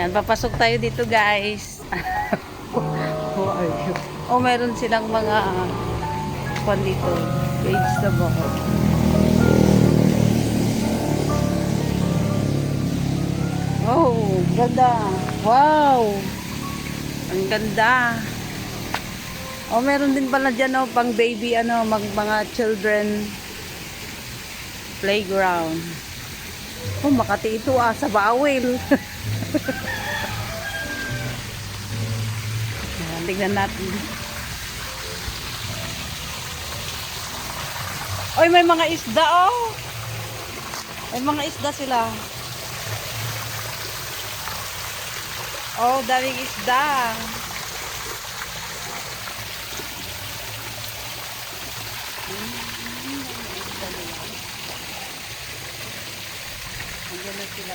Ayan, papasok tayo dito guys. How are? Oh, meron silang mga kwan dito. Vegetable. Oh, ganda. Wow. Ang ganda. Oh, meron din pala dyan, oh, pang baby, ano, mag, mga children playground. Oh, Makati ito ah, sa Bawil. Ayan, Tingnan natin. Oy, may mga isda oh. May mga isda sila. Oh, daming isda. Andiyan na sila.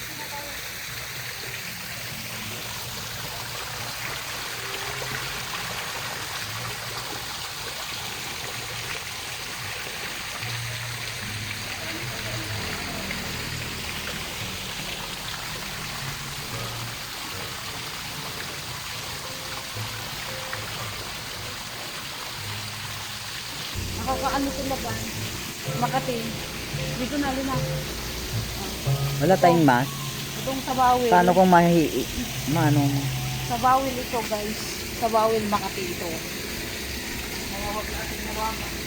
Nakakaano sila ba? Makati. Dito na lina. Wala tayong mas. Itong sa Bawil. Paano kung mahi... Maano? Sa Bawil ito guys. Sa Bawil Makati ito. Kaya huwag natin nawakan.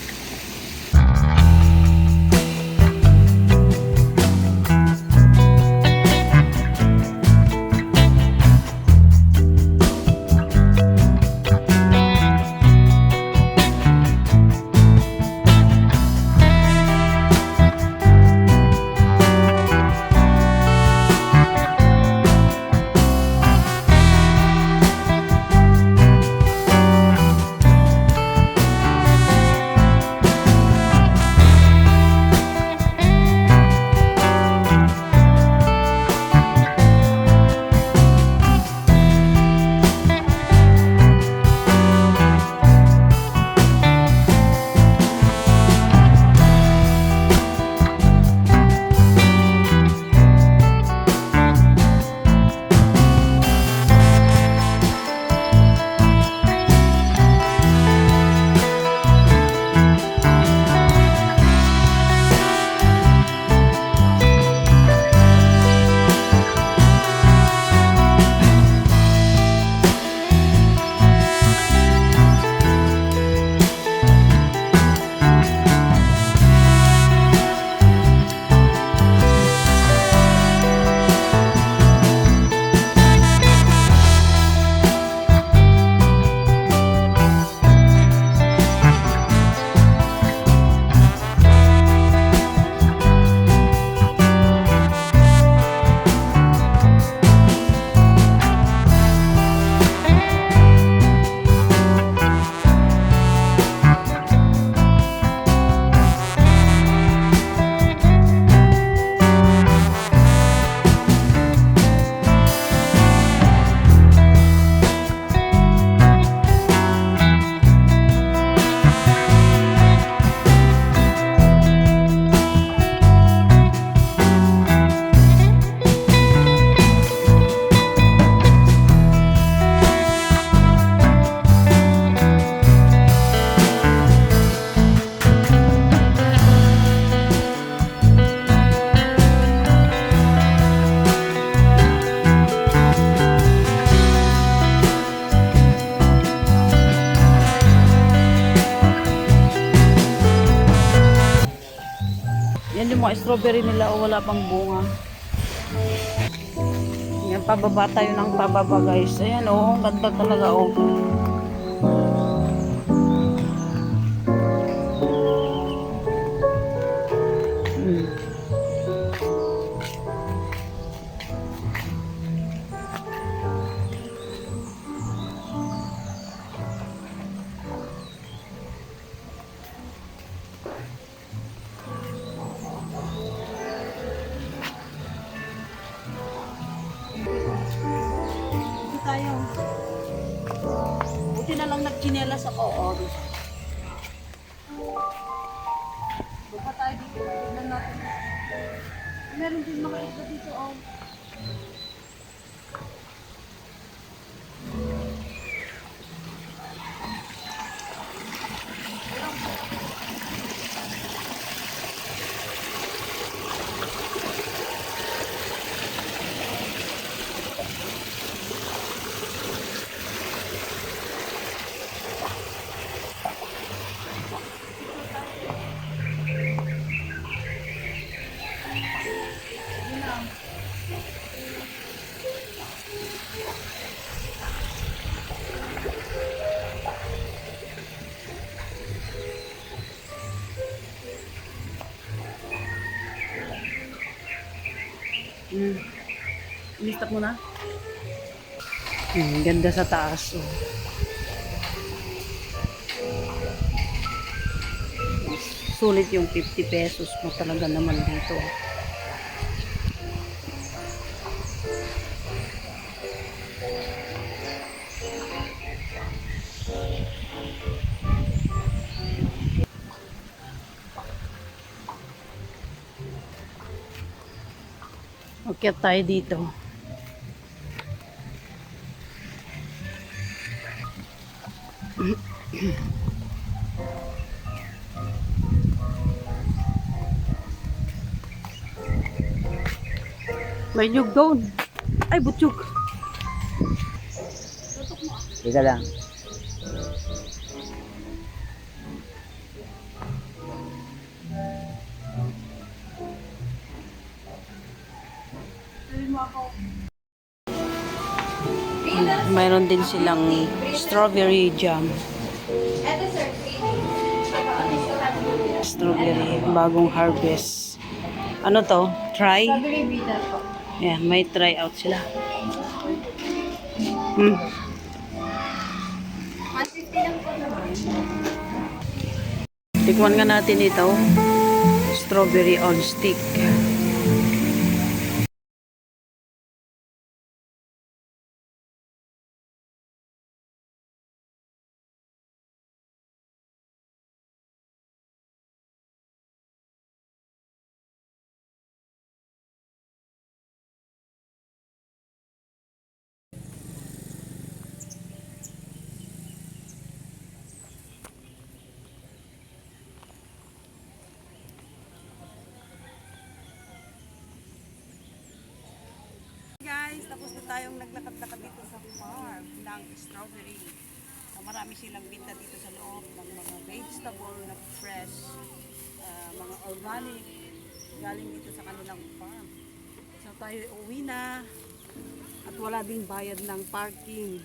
Mga strawberry nila o wala pang bunga. Yan, pababa tayo ng pababa guys. Ayan oh, ang ganda talaga oh. Nagchinelas ako. Oh. Baka tayo dito. Tignan natin. Meron din mga isda dito. Oh. Mm. Listap mo na? Mm, ganda sa taas. Oh. Sulit yung 50 pesos mo talaga naman dito. Okay tayo dito. May nyug doon. Ay, butyog. Teka lang. Mayroon din silang strawberry jam. Strawberry, bagong harvest. Ano to? Try? Yeah, may try out sila. Hmm. 150 lang po naman. Tikman nga natin ito. Strawberry on stick. Tayong naglakad-lakad dito sa farm ng strawberry. Marami silang binta dito sa loob ng mga vegetable na fresh, ah, mga organic, galing dito sa kanilang farm. So tayo uwi na at wala ding bayad ng parking.